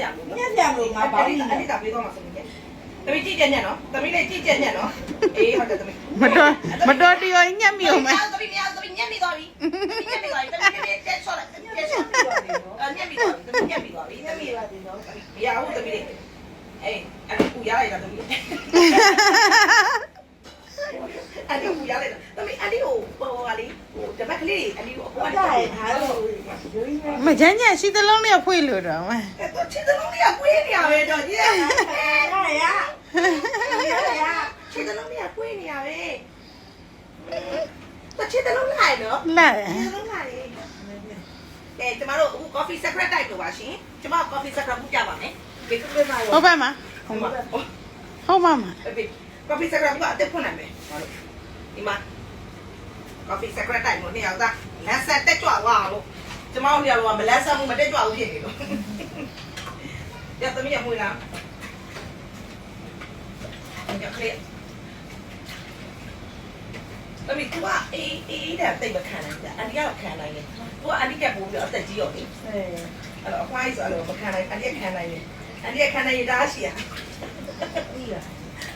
ကြလို့နော်ညက်ကြလို့ငါဘာလို့အဲ့ဒီကပေးတော့မှာဆိုရင်သမီးကြည့်ကြညက်နော်သမီးလေးကြည့်ကြညက်နော်အေးဟုတ်တယ်သမီးမတော်မတော်တရောညက်မိအောင်မသမီးမရသမီးညက်မိသွားပြီညက်မိသွားပြီသမီးလေးတက်ချော့လိုက်တက်ချော့ညက်မိသွားပြီသမီးညက်မိသွားပြီသမီးပါသေးတော့မရဘူးသမီးလေးအေးအဲ့ဒီပူရလိုက်တာသမီး အဲ့ဒီပူရလိုက်တာသမီးအဲ့ဒီကိုဟိုဟာလေးဟိုတပတ်ကလေးအဲ့ဒီကိုအပေါ်ဘာကသာလေးရထားလို့ရိုးရင်းမချမ်းချမ်းရှိသလုံးနဲ့ဖွေးလို့တော့မအဲ့တော့ချစ်တဲ့လုံးလေးကကွေးနေရပဲတော့ကြီးရရရရချစ်တဲ့လုံးလေးကကွေးနေရပဲတော့ချစ်တဲ့လုံးလိုက်နော်လက်ချစ်တဲ့လုံးလိုက်ကဲကျမတို့အခု coffee secret type လို့ပါရှင်ကျမ coffee secret မှုပြပါမယ်ဒီကုလေးပါရောဟုတ်ပါမဟုတ်ပါဟုတ်ပါမအေး coffee secret မှုကအတက်ဖွင့်နိုင်မယ်ဟာလို့ ဒီမှာ coffee secret type လို့နှစ်ယောက်သားလက်ဆက်တက်ကြွသွားလို့ကျမတို့နေရာတော့မလက်ဆက်မှုမတက်ကြွဘူးဖြစ်နေလို့ရသမီးရမွေးလားညခလေးသမီး तू ကအေးအေးတဲ့တိတ်မခံနိုင်ဘူးအန်ဒီကတော့ခံနိုင်တယ် तू ကအန်ဒီကပို့ပြီးအသက်ကြီးရောလေအဲအဲ့တော့အဖွားကြီးဆိုအဲ့လိုမခံနိုင်အန်ဒီကခံနိုင်တယ်အန်ဒီကခံနိုင်ရတာရှိရ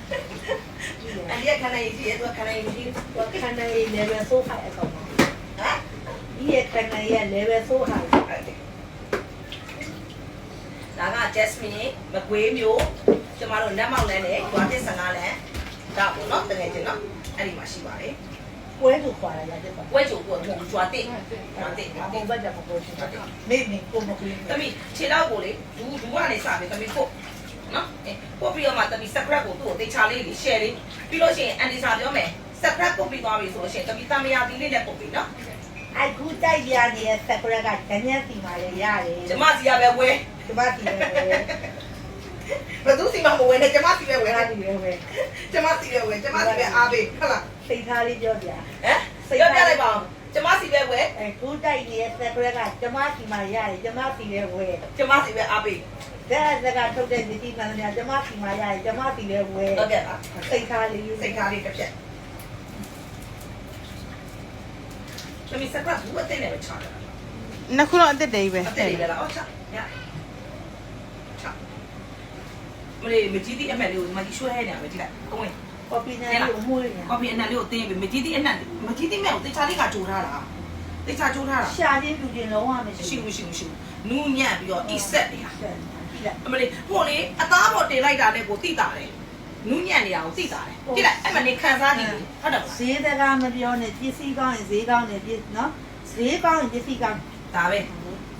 ဒီရအန်ဒီကခံနိုင်ရရှိရ तू ခံနိုင်ရရှိတော့ခဏလေး level ဆိုးခိုင်အကောင်ပါဟမ်ဒီရခဏရဲ့ level ဆိုးခိုင်ဒါက Jasmine မကွေးမျိုးကျမတို့လက်မောက်လန်းနဲ့ကျွားတစ်15လမ်းဒါပေါ့နော်တကယ်ချင်းနော်အဲ့ဒီမှာရှိပါတယ်ပွဲကိုခွာရရတယ်ပါဝဲချိုကိုဟိုကျွားတစ်ကျွားတစ်အကုန်ဘက်ကြမပေါ်ရှင်နေနေကိုမကွေးတမီခြေတော့ကိုလေဒူးဒူးကနေစပြီတမီကို နော်ပို့ပြီးတော့မှတမီ subscribe ကိုသူ့ကိုတေချာလေးလေး share လေးပြီးလို့ရှိရင်အန်ဒီစာပြောမယ် subscribe ပို့ပြီးသွားပြီဆိုလို့ရှိရင်တမီတမယာတီလေးနဲ့ပို့ပြီးနော်အခုတိုက်ပြနေတဲ့စက်ကရကတညက်စီမှာလည်းရတယ်ကျမစီရပဲဝဲကျမတီလည်းပဲဘယ်သူစီမှမဝဲနဲ့ကျမစီပဲဝဲဝယ်လားလာဒီလည်းပဲကျမစီပဲဝဲကျမစီပဲအားပေးဟုတ်လားစိတ်ထားလေးပြောပြဟမ်ပြောပြလိုက်ပါဦး ကျမစီပဲဝဲအခုတိုက်နေတဲ့စက်ကရကကျမစီမှာရတယ်ကျမစီလည်းဝယ်ကျမစီပဲအားပေးဒါစကထုတ်တဲ့ဒီမှန်တယ်ကျမစီမှာရတယ်ကျမစီလည်းဝယ်ဟုတ်ကဲ့ပါစိတ်ထားလေးစိတ်ထားလေးတစ်ဖြက်တမီ subscribe ဘူးအသိနဲ့ပဲချတာနှစ်ခုတော့အသက်တည်းပဲအသက်လေးလားအော်ချရချမလေးမကြီးသည့်အမက်လေးကိုမကြီးရွှဲနေရမယ်ကြည့်လိုက်အဝင် ကော်ပီနဲ့ကိုမှုရကော်ဖီအနံလေးကိုတင်းပြီမကြီးသည့်အနံမကြီးသည့်မဲ့ကိုတေချာလေးကကြိုးထားတာတေချာကြိုးထားတာရှာချင်းလူချင်းလုံးဝမရှိရှိဘူးရှိဘူးရှိဘူးနူးညံ့ပြီးတော့အစ်ဆက်နေတာဘူးအမလေးဟိုလေအသားပေါ်တင်လိုက်တာနဲ့ကိုတိတာတယ်နူးညံ့နေတာကိုတိတာတယ်ကြည့်လိုက်အဲ့မနေခံစားကြည့်ဟုတ်တယ်ဈေးတကားမပြောနဲ့ပစ္စည်းကောင်းရင်ဈေးကောင်းတယ်ပြည့်နော်ဈေးကောင်းရင်ပစ္စည်းကောင်းဒါပဲ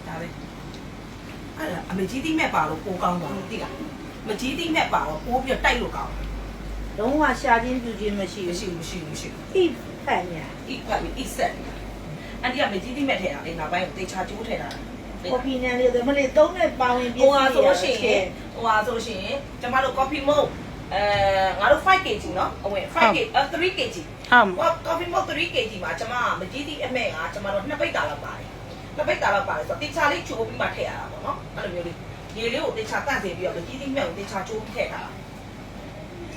ဒါပဲအဲ့ဒါအမကြီးသည့်မဲ့ပါလို့ပိုကောင်းသွားတယ်တိလားမကြီးသည့်မဲ့ပါတော့ပိုးပြီးတိုက်လို့ကောင်းတယ် လုံးဝရှာချင်းပြူချင်းမရှိဘူးမရှိဘူးမရှိဘူးမရှိဘူးအိဖန်ညာအိဖန်အိဆက်အန်ဒီကမကြီးတိမဲ့ထဲတာလေငါပိုင်းကိုတေချာကျိုးထဲတာကော်ဖီနန်လေးဆိုမလေးသုံးနဲ့ပါဝင်ပြည့်ဟိုဟာဆိုရှင်ဟိုဟာဆိုရှင်ကျမတို့ကော်ဖီမုတ်အဲငါတို့ 5kg နော်အဝင် 5kg 3kg ဟုတ်ဟော coffee mug 3kg မှာကျမမကြီးတိအမဲ့ကကျမတို့နှစ်ပိတ်တာလောက်ပါတယ်နှစ်ပိတ်တာလောက်ပါတယ်ဆိုတော့တေချာလေးချိုးပြီးမှထည့်ရတာပေါ့နော်အဲ့လိုမျိုးလေးရေလေးကိုတေချာတန့်စေပြီးတော့မကြီးတိမဲ့ကိုတေချာချိုးပြီးထည့်တာလား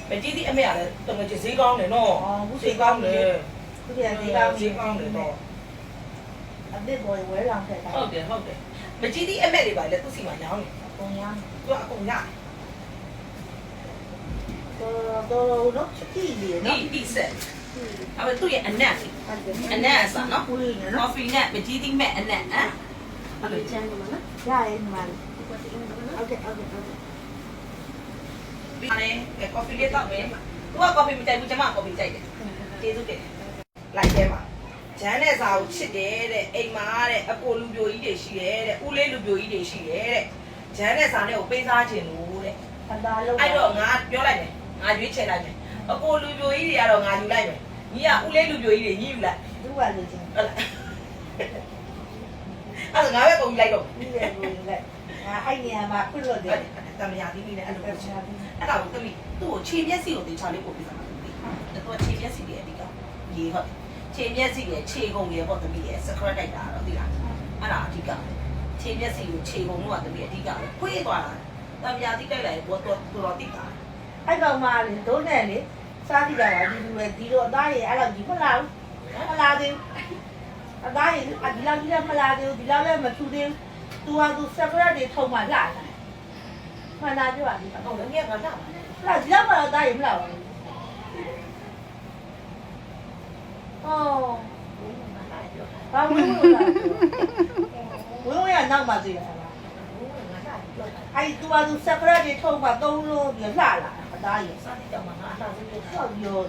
မကြီးသည့်အမဲ့ကလည်းတကယ်ကြီးဈေးကောင်းတယ်နော်ဈေးကောင်းတယ် ခုတည်းဈေးကောင်းဈေးကောင်းတယ်တော့အစ်စ်ပေါ်ဝဲလောင်ထက်တာဟုတ်တယ်ဟုတ်တယ်မကြီးသည့်အမဲ့တွေပါလေသူ့စီမှာညောင်းနေပုံရမ်းသူကအကုန်ရတယ်တော်တော်တော့ချစ်ကြည့်လေဒီနော်ဒီဆက်အဲ့ဒါသူ့ရဲ့အနက်လေးအနက်အစားနော်ကိုယ်နော်ကော်ဖီနဲ့မကြီးသီးမဲ့အနက်ဟမ်အဲ့လိုချမ်းမှာနော်ရရင်မှာဟုတ်ကဲ့ဟုတ်ကဲ့ဟုတ်ကဲ့ ပြီးတယ်ကော်ဖီလေးတောက်မယ်သူကကော်ဖီမကြိုက်ဘူးကျွန်မကော်ဖီကြိုက်တယ်ကျေးဇူးတင်လိုက်ထဲမှာဂျန်နဲ့စာကိုချစ်တယ်တဲ့အိမ်မှာတဲ့အကိုလူပြိုကြီးတွေရှိတယ်တဲ့ဦးလေးလူပြိုကြီးတွေရှိတယ်တဲ့ဂျန်နဲ့စာနဲ့ကိုပေးစားခြင်းလို့တဲ့အသာလုံးအဲ့တော့ငါပြောလိုက်မယ်ငါရွေးချယ်လိုက်မယ်အကိုလူပြိုကြီးတွေကတော့ငါယူလိုက်မယ်ညီကဦးလေးလူပြိုကြီးတွေညီယူလိုက်သူ့ကလေချင်းဟုတ်လားအဲ့ဒါငါပဲပုံလိုက်တော့ပြီးတယ်ကိုလည်း အဲ့နေရာမှာခုလို့တယ်တမယာဒီလေးနဲ့အဲ့လိုပဲချင်အဲ့ဒါကိုတမီသူ့ကိုခြေမျက်စိကိုတေချာလေးပို့ပေးစမ်းပါတမီသူကခြေမျက်စိရဲ့အဓိကရေဟုတ်ခြေမျက်စိရဲ့ခြေကုန်ရဲ့ပေါ့တမီရဲ့ secret တိုက်တာတော့သိလားအဲ့ဒါအဓိကခြေမျက်စိကိုခြေကုန်တော့တမီအဓိကခွေးသွားတာတမယာဒီတိုက်လိုက်ဘောတော့တော်တိတာအဲ့ကောင်မှလေဒုံးနဲ့လေစားကြည့်ကြတာဒီလိုပဲဒီလိုအသားရည်အဲ့လောက်ကြီးမလားဘူးမလားသေးဘူးအသားရည်ဒီလောက်ကြီးလည်းမလားသေးဘူးဒီလောက်လည်းမထူသေးဘူး သူဟာသူစပရက်တွေထုံမှလာတာမှန်လားပြောပါလိမ့်ဟုတ်တယ်ငါကလာလာဒီလောက်ကတော့တားရင်မလားပါဘူးအော်ဘာဝင်ဝင်လာဝင်ဝင်ရနောက်မှသိရတာအဲ့ဒီသူကသူစက်ပရက်တွေထုတ်မှသုံးလို့ပြီးလှလာအသားရင်စားနေကြမှာငါအလားဆုံးလို့ဆောက်ပြော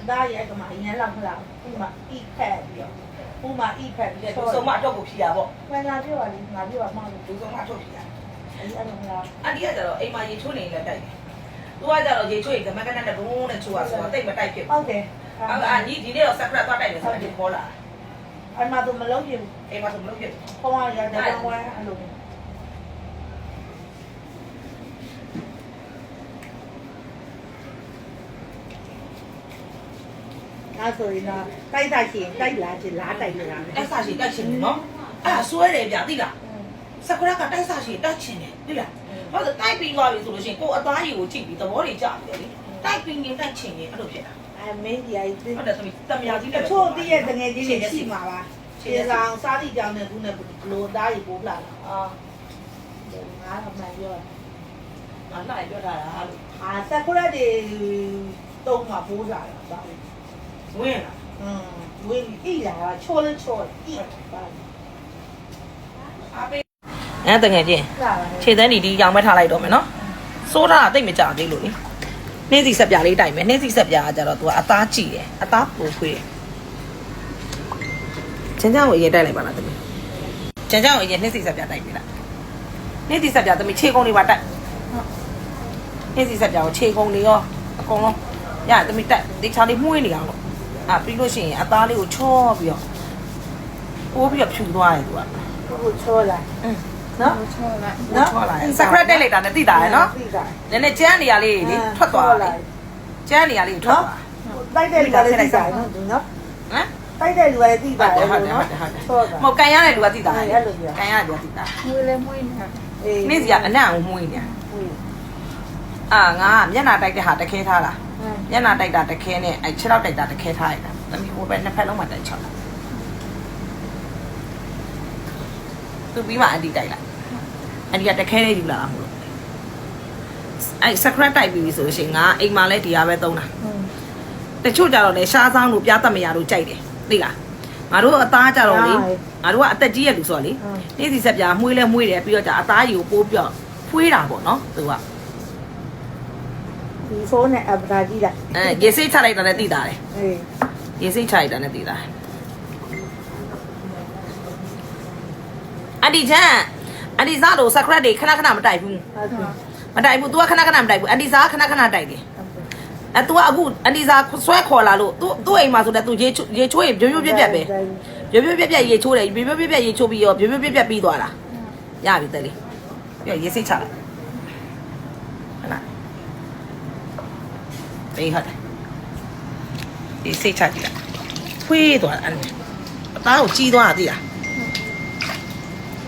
အသားရင်ကမှအရင်လောက်မလားဥမာဣဖက်ပြီးတော့ ဥမာဣဖက်ပြီးဒီတော့ဆုံးမအတော့ကိုဖြီးရပေါ့မှန်လားပြောပါလိမ့်ငါပြောပါမှလို့ဒီဆုံးမအတော့ဖြီးရအဲ့ဒါမလားအန်ဒီကကျတော့အိမ်မှာရေချိုးနေလည်းတိုက်တယ်သူကကျတော့ရေချိုးရင်ကမကနက်နဲ့ဘုံနဲ့ချိုးရဆိုတော့တိတ်မတိုက်ဖြစ်ဘူးဟုတ်တယ်အဲ့ဒါညီဒီနေ့တော့ဆက်ပြတ်သွားတိုက်တယ်ဆိုတော့ခေါ်လာအဲ့မှာသူမလုံးပြဘူးအိမ်မှာဆိုမလုပ်ဖြစ်ခေါင်းရတဲ့ဝမ်းအဲ့လို အဲ့ဆိုရင်တော့တိုက်တာရှင်တိုက်လာချင်းလားတိုက်လာတယ်တိုက်စားရှိတိုက်ချင်တယ်နော်အဲ့ဒါဆွဲတယ်ဗျသိလားစကရကတိုက်စားရှိတိုက်ချင်တယ်သိလားဟုတ်တယ်တိုက်ပြီးသွားပြီဆိုလို့ရှိရင်ကိုအသားကြီးကိုကြည့်ပြီးသဘောတွေကျတယ်လေတိုက်ပြီးရင်တိုက်ချင်ရင်အဲ့လိုဖြစ်တာအဲမင်းကြီးအဲ့ဒီဟုတ်တယ်သမီးတမယာကြီးတလည်းချို့တည့်ရဲ့တငယ်ချင်းတွေရှိမှာပါခြေဆောင်စားသည့်ကြောင်နဲ့သူနဲ့ဘလိုသားကြီးပိုးလာတာအာငါကမှန်ပြောငါ lại ပြောတာလားလို့အာစက်ခရက်တွေတုံးမှာပိုးလာတာပါ ဝင်လာ อืมဝင်းဣလာချိုးလဲချိုးဣပါ အားပေးအဲ့တငယ်ချင်း လာပါ ခြေသန်းဒီဒီရောင်မဲ့ထားလိုက်တော့မယ်နော်စိုးထားတာတိတ်မကြသေးလို့လေနှင်းစီဆက်ပြားလေးတိုက်မယ်နှင်းစီဆက်ပြားကကြတော့ तू အသားကြည့်တယ်အသားပူခွေးတယ်ကျန်ကျန်ကိုအရင်တိုက်လိုက်ပါလားသမီးကျန်ကျန်ကိုအရင်နှင်းစီဆက်ပြားတိုက်ပြီလားနှင်းစီဆက်ပြားသမီးခြေကုန်းလေးပါတိုက်နှင်းစီဆက်ပြားကိုခြေကုန်းလေးရောအကုန်လုံးရသမီးတိုက်ဒီချာလေးမှုေးနေအောင်လို့ အာပြီးလို့ရှိရင်အသားလေးကိုချောပြီးတော့ပိုးပြီးတော့ဖြူသွားတယ် तू က ကိုချိုးလာ อืม နော် ချောလိုက် နော်ချောလာတယ်စကရက်တက်လိုက်တာနဲ့တိတာရယ်နော် သိတာ နည်းနည်းကျန်းနေရလေးလေထွက်သွားတယ်ကျန်းနေရလေးထွက်သွား တိုက်တဲ့လူကလည်းသိတာနော်သူနော် ဟမ် တိုက်တဲ့လူကလည်းသိ ဟု တာ တ်တယ် နော် ဟုတ်တယ်ဟုတ်တယ်ဟုတ်တယ် ချိုးတာ မဟုတ်ကန်ရတဲ့လူကတိတာ အဲ့ ရယ် လိုပြော ကန်ရတဲ့လူကတိတာ မွေးလဲမွေးနေတာ အေး နေ့စီကအနံ့ကိုမှုန်းနေအာငါမျက်နှာတိုက်တဲ့ဟာတခဲထားတာ မျက်နှာတိုက်တာတခဲနဲ့အဲခြေထောက်တိုက်တာတခဲထားလိုက်တာတမီဟိုပဲနှစ်ဖက်လုံးမှာတိုက်ချောက်တာသူပြီးမှအန်တီတိုက်လိုက်အန်တီကတခဲလေးယူလာတာမဟုတ်လို့အဲစကရက်တိုက်ပြီးပြီဆိုလို့ရှိရင်ငါအိမ်မှာလဲဒီဟာပဲသုံးတာတချို့ကြတော့လေရှားဆောင်တို့ပြားတက်မရတို့ကြိုက်တယ်သိလားငါတို့အသားကြတော့လေငါတို့ကအသက်ကြီးရလူဆိုတော့လေနေ့စီဆက်ပြားမှုေးလဲမှုေးတယ်ပြီးတော့じゃအသားကြီးကိုပိုးပြီးတော့ဖွေးတာပေါ့နော်သူက ဒီဖုန်းနဲ့အပဒါကြီးလား အဲရေစိတ်ချလိုက်တာနဲ့သိတာတယ် အေး ရေစိတ်ချလိုက်တာနဲ့သိတာတယ်အဒီချန်အဒီစားတို့စကရက်တွေခဏခဏမတိုက်ဘူး ဟုတ်ကဲ့ မတိုက်ဘူး तू ကခဏခဏမတိုက်ဘူးအဒီစားခဏခဏတိုက်တယ်အဲ तू ကအခုအဒီစားဆွဲခေါ်လာလို့ तू သူ့အိမ်မှာဆိုတော့ तू ရေချိုးရေချိုးရင်ပြိုးပြိုးပြက်ပြက်ပဲ ပြပြပြပြရေချိုးတယ်ပြပြပြပြရေချိုးပြီးရောပြပြပြပြပြီးသွားတာရပြီတဲ့လေပြရေစိတ်ချလိုက် ဘေးဟုတ်တယ်ဒီစိတ်ချကြည့်လိုက်ဖွေးသွားတယ်အဲ့ဒါအသားကိုကြီးသွားတာသိလား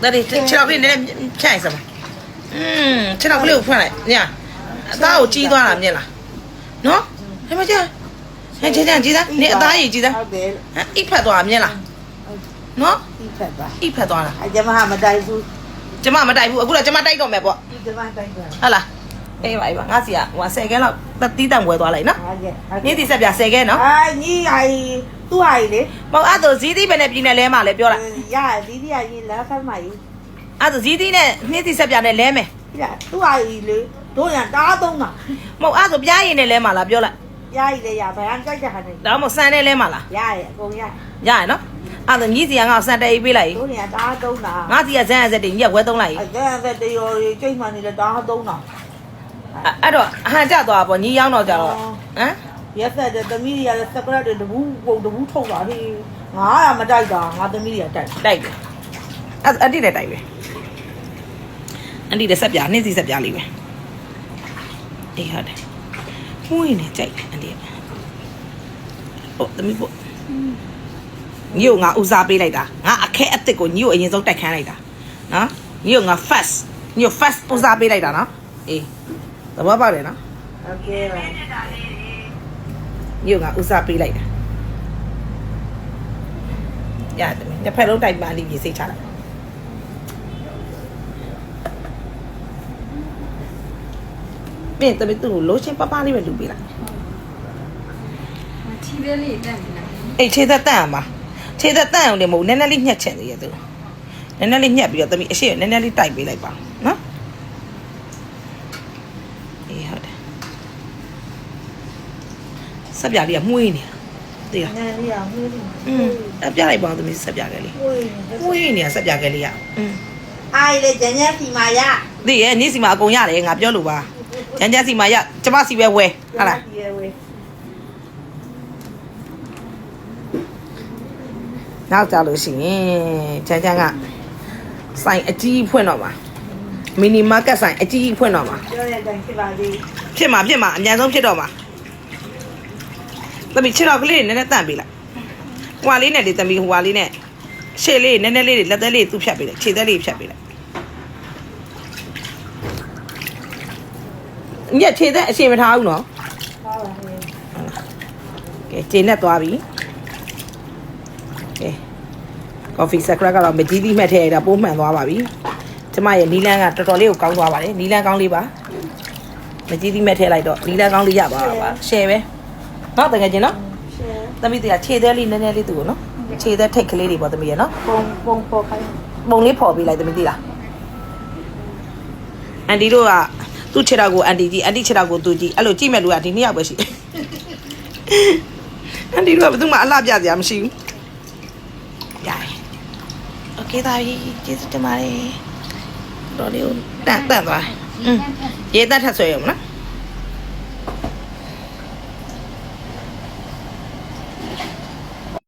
တဲ့လေခြေထောက်လေးနည်းနည်းဖြတ်လိုက်စမ်းပါอืมခြေထောက်ကလေးကိုဖွင့်လိုက်ညအသားကိုကြီးသွားတာမြင်လားနော်ဟဲ့မကြာဟဲ့ကြည့်ကြည့်ကြည့်သားနေအသားကြီးကြည့်သားဟုတ်တယ်ဟမ်အိပ်ဖက်သွားတာမြင်လားနော်ဒီဖက်ပါအိပ်ဖက်သွားတာအကျမဟာမတိုက်ဘူးကျမမတိုက်ဘူးအခုတော့ကျမတိုက်တော့မယ်ပေါ့ဒီကျမတိုက်ပါဟုတ်လား အေးပါအေးပါငါစီကဟို10ခဲလောက်တက်တီးတန်ဝဲသွားလိုက်နော်ဟုတ်ကဲ့နေ့ဒီဆက်ပြ10ခဲနော်အာညီအိုင်သူ့အိုင်လေမဟုတ်အဲ့ဒါဇီးသီးပဲနဲ့ပြည်နယ်လဲမှာလဲပြောလိုက်ရဒီဒီအရင်လက်ဖက်မကြီးအဲ့ဒါဇီးသီးနဲ့နေ့ဒီဆက်ပြနဲ့လဲမယ်ဒီကသူ့အိုင်လေတို့ရတားသုံးတာမဟုတ်အဲ့ဒါပြားရင်နဲ့လဲမှာလားပြောလိုက်ရည်လေရဗရန်ကြိုက်တဲ့ဟာနေဒါမှမဟုတ်စံနဲ့လဲမှာလားရရအကုန်ရရရနော်အဲ့ဒါမြည်စီကငါ့ကိုစံတေးပေးလိုက်တို့ရတားသုံးတာငါစီကဇန်အစက်တင်ညက်ဝဲသုံးလိုက်အဲ့ဒါတဲ့တေရောကျိတ်မှန်နေလေတားသုံးတာ အဲ့တော့အဟန်ကြသွားပေါ့ညီရောက်တော့ကြတော့ဟမ်ရက်ဆက်တဲ့သမီးတွေကလည်းစကရက်တွေတဘူးပုံတဘူးထုတ်တာဟေးငါကမတိုက်တာငါသမီးတွေကတိုက်တိုက်တယ်အဲ့အတိလည်းတိုက်ပဲအတိလည်းဆက်ပြနေ့စီဆက်ပြလေးပဲအေးဟုတ်တယ်မှုရင်နဲ့ကြိုက်တယ်အတိဟုတ်သမီးပေါ့ညို့ငါဦးစားပေးလိုက်တာငါအခဲအစ်စ်ကိုညို့အရင်ဆုံးတိုက်ခန်းလိုက်တာနော်ညို့ငါ first ညို့ first ဦးစားပေးလိုက်တာနော်အေး သဘောပေါက်တယ်နော်ဟုတ်ကဲ့ပါညို့ကဥစားပေးလိုက်တာရတယ်တစ်ဖက်လုံးတိုက်ပါလိမ့်မယ်စိတ်ချလိုက်မင်းတပည့်သူ့ကိုလိုရှင်ပပလေးပဲလူပေးလိုက်။ထီးသေးလေးတန့်နေလား။အေးထီးသက်တန့်ပါ။ထီးသက်တန့်အောင်လည်းမဟုတ်နည်းနည်းလေးညှက်ချင်သေးရသူ။နည်းနည်းလေးညှက်ပြီးတော့တပည့်အရှိရနည်းနည်းလေးတိုက်ပေးလိုက်ပါ။ ဆက်ပြလေးကမှုေးနေတာသိလား နည်းနည်းအောင်မှုနေ อืมအပြလိုက်ပါဦးသမီးဆက်ပြကလေး မှုနေ မှုေးနေတာဆက်ပြကလေးကอืม အိုင်လေဂျန်ဂျန်စီမာရ သိရဲ့နေ့စီမှာအကုန်ရတယ်ငါပြောလို့ပါကျန်ကျန်စီမှာရကျမစီပဲဝဲဟုတ်လား ဒီဝေး နောက်ကြလို့ရှိရင်ကျန်ကျန်ကဆိုင်အကြီးဖွင့်တော့မှာမီနီမားကတ်ဆိုင်အကြီးဖွင့်တော့မှာ ပြောရတဲ့ဖြစ်ပါသေး ဖြစ်မှာဖြစ်မှာအများဆုံးဖြစ်တော့မှာ သမီးခြေတော်ကလေးတွေနည်းနည်းတန့်ပေးလိုက်ဟွာလေးနဲ့လေသမီးဟွာလေးနဲ့ရှေ့လေးနည်းနည်းလေးတွေလက်သက်လေးသူ့ဖြတ်ပေးလိုက်ခြေသက်လေးဖြတ်ပေးလိုက်ညက်ခြေသက်အချိန်မထားဘူးနော်ပါပါဟဲ့ကဲကျင်းနဲ့သွားပြီကဲ coffee secret ကတော့မကြီးသီးမှတ်ထည့်ရတာပိုးမှန်သွားပါပြီကျမရဲ့နီလန်းကတော်တော်လေးကိုကောင်းသွားပါတယ်နီလန်းကောင်းလေးပါမကြီးသီးမှတ်ထည့်လိုက်တော့နီလန်းကောင်းလေးရပါပါ share ပဲ နော်တကယ်ချင်းနော် ရှယ် သမီးတွေကခြေသေးလေးနည်းနည်းလေးသူ့ကိုနော်ခြေသေးထိတ်ကလေးတွေပေါ့သမီးရနော် ပုံပုံပေါ်ခိုင်း ပုံလေးဖော်ပေးလိုက်သမီးသိလားအန်တီတို့ကသူ့ခြေထောက်ကိုအန်တီကြီးအန်တီခြေထောက်ကိုသူကြီးအဲ့လိုကြည့်မဲ့လူကဒီနှစ်ယောက်ပဲရှိတယ်အန်တီတို့ကဘယ်သူမှအလှပြစရာမရှိဘူးရတယ်โอเคသားပြီကျေးဇူးတင်ပါတယ်တော်လေးကိုတန့်တန့်သွားอืมရေးတတ်ထက်ဆွဲရမလား